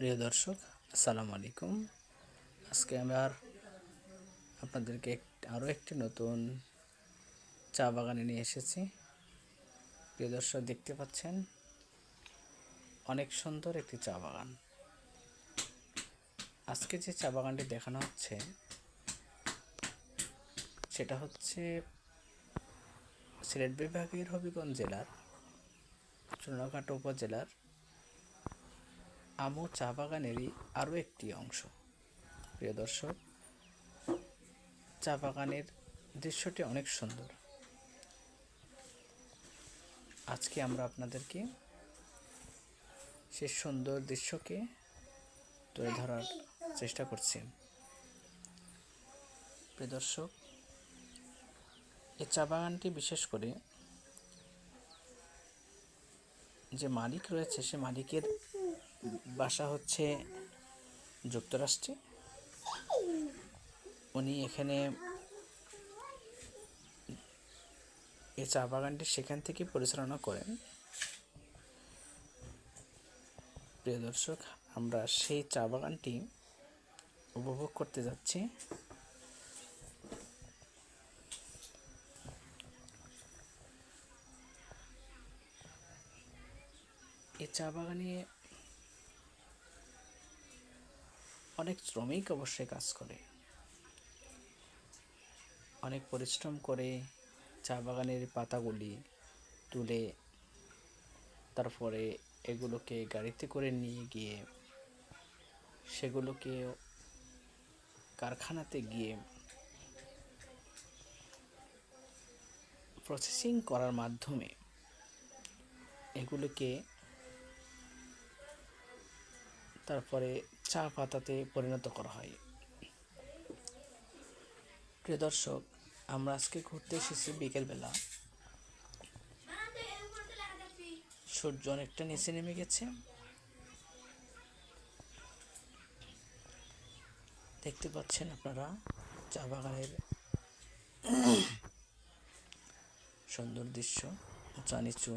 প্রিয় দর্শক, আসসালামু আলাইকুম। আজকে আমার আপনাদেরকে এক- আরও একটি নতুন চা বাগানে নিয়ে এসেছি। প্রিয় দর্শক, দেখতে পাচ্ছেন, অনেক সুন্দর একটি চা বাগান। আজকে যে চা বাগানটি দেখানো হচ্ছে, সেটা হচ্ছে সিলেট বিভাগের হবিগঞ্জ জেলার, চুনাঘাট উপজেলার আমু চা বাগানেরই আরও একটি অংশ। প্রিয় দর্শক, চা বাগানের দৃশ্যটি অনেক সুন্দর। আজকে আমরা আপনাদেরকে সে সুন্দর দৃশ্যকে তুলে ধরার চেষ্টা করছি। প্রিয় দর্শক, এই চা বাগানটি বিশেষ করে যে মালিক রয়েছে, সে মালিকের বাসা হচ্ছে যুক্তরাষ্ট্রে। উনি এখানে এই চা বাগানটি সেখান থেকে পরিচালনা করেন। প্রিয় দর্শক, আমরা সেই চা বাগানটি উপভোগ করতে যাচ্ছি। এই চা বাগানে অনেক শ্রমিক অবশ্যই কাজ করে। অনেক পরিশ্রম করে চা বাগানের পাতাগুলি তুলে তারপরে এগুলোকে গাড়িতে করে নিয়ে গিয়ে সেগুলোকে কারখানাতে গিয়ে প্রসেসিং করার মাধ্যমে এগুলোকে তারপরে চা পাতাতে পরিণত করা হয়। প্রিয় দর্শক, আমরা আজকে ঘুরতে এসেছি বিকেলবেলা। সূর্য অনেকটা নিচে নেমে গেছে। দেখতে পাচ্ছেন আপনারা চা বাগানের সুন্দর দৃশ্য, উঁচা নিচু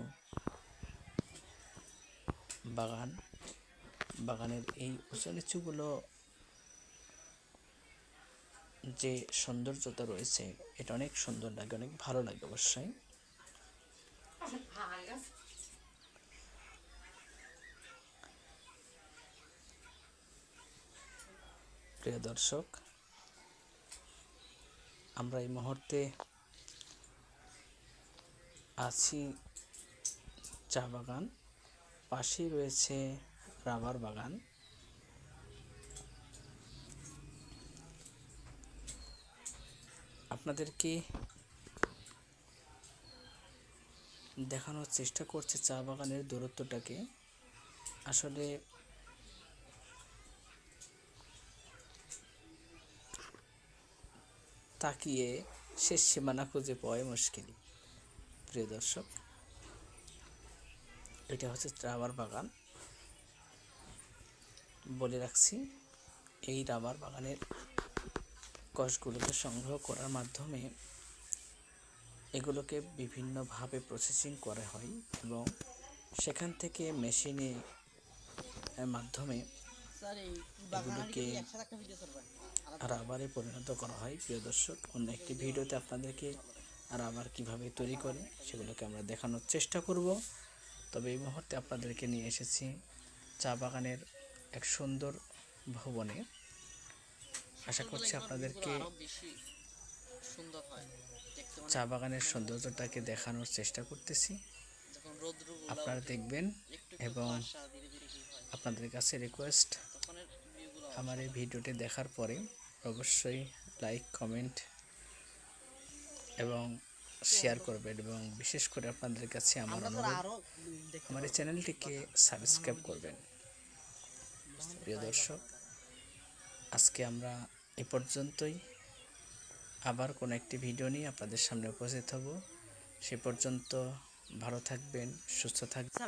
বাগান। বাগানের এই উঁচু নিচুগুলো যে সৌন্দর্যতা রয়েছে, এটা অনেক সুন্দর লাগে, অনেক ভালো লাগে অবশ্যই। প্রিয় দর্শক, আমরা এই মুহূর্তে আছি চা বাগান। পাশেই রয়েছে রাবার বাগান। আপনাদেরকে দেখানোর চেষ্টা করছে চা বাগানের দূরত্বটাকে। আসলে তাকিয়ে শেষ সীমানা খুঁজে পাওয়াই মুশকিল, প্রিয় দর্শক। এটা হচ্ছে রাবার বাগান। বলে রাখছি, এই রাবার বাগানের কষগুলোকে সংগ্রহ করার মাধ্যমে এগুলোকে বিভিন্নভাবে প্রসেসিং করা হয় এবং সেখান থেকে মেশিনে মাধ্যমে এগুলোকে রাবারে পরিণত করা হয়। প্রিয় দর্শক, অন্য একটি ভিডিওতে আপনাদেরকে রাবার কীভাবে তৈরি করে সেগুলোকে আমরা দেখানোর চেষ্টা করব। তবে এই মুহূর্তে আপনাদেরকে নিয়ে এসেছি চা বাগানের এক সুন্দর ভবনে। আশা করছি আপনাদেরকে চা বাগানের সৌন্দর্যটাকে দেখানোর চেষ্টা করতেছি। আপনারা দেখবেন এবং আপনাদের কাছে রিকোয়েস্ট আমার এই ভিডিওটি দেখার পরে অবশ্যই লাইক কমেন্ট এবং শেয়ার করবেন এবং বিশেষ করে আপনাদের কাছে আমার অনুরোধ আমার এই চ্যানেলটিকে সাবস্ক্রাইব করবেন। প্রিয় দর্শক, আজকে আমরা এ পর্যন্তই। আবার কোনো একটি ভিডিও নিয়ে আপনাদের সামনে উপস্থিত হব। সে পর্যন্ত ভালো থাকবেন, সুস্থ থাকবেন।